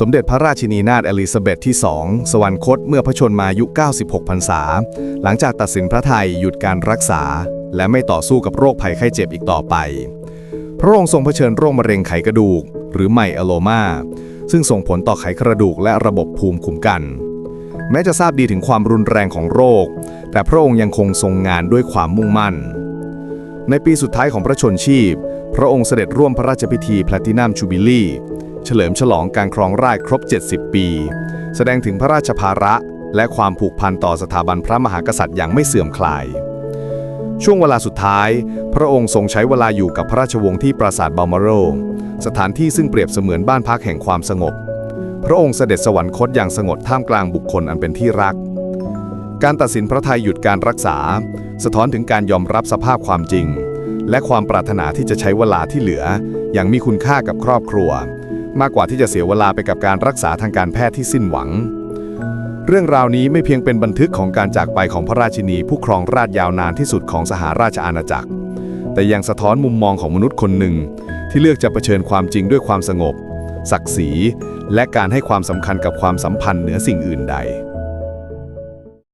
สมเด็จพระราชินีนาถเอลิซาเบธที่ 2 สวรรคตเมื่อพระชนมายุ 96 พรรษา หลังจากตัดสินพระไทยหยุดการรักษา และไม่ต่อสู้กับโรคภัยไข้เจ็บอีกต่อไป พระองค์ทรงเผชิญโรคมะเร็งไขกระดูก หรือไมอโลมา ซึ่งส่งผลต่อไขกระดูกและระบบภูมิคุ้มกัน แม้จะทราบดีถึงความรุนแรงของโรค แต่พระองค์ยังคงทรงงานด้วยความมุ่งมั่น ในปีสุดท้ายของพระชนชีพ พระองค์เสด็จร่วมพระราชพิธีแพลตินัมชูบิลี เฉลิมฉลองการครองราชย์ครบ 70 ปี แสดงถึงพระราชภาระ และความผูกพันต่อสถาบันพระมหากษัตริย์อย่างไม่เสื่อมคลาย ช่วงเวลาสุดท้าย พระองค์ทรงใช้เวลาอยู่กับพระราชวงศ์ที่ปราสาทบัลมอโร สถานที่ซึ่งเปรียบเสมือนบ้านพักแห่งความสงบ พระองค์เสด็จสวรรคตอย่างสงบท่ามกลางบุคคลอันเป็นที่รัก การตัดสินพระทัยหยุดการรักษา สะท้อนถึงการยอมรับสภาพความจริง และความปรารถนาที่จะใช้เวลาที่เหลือ อย่างมีคุณค่ากับครอบครัว มากกว่าที่จะเสียเวลาไปกับการรักษาทางการแพทย์ที่สิ้นหวัง เรื่องราวนี้ไม่เพียงเป็นบันทึกของการจากไปของพระราชินีผู้ครองราชยาวนานที่สุดของสหราชอาณาจักร แต่ยังสะท้อนมุมมองของมนุษย์คนหนึ่ง ที่เลือกจะเผชิญความจริงด้วยความสงบ ศักดิ์ศรี และการให้ความสำคัญกับความสัมพันธ์เหนือสิ่งอื่นใด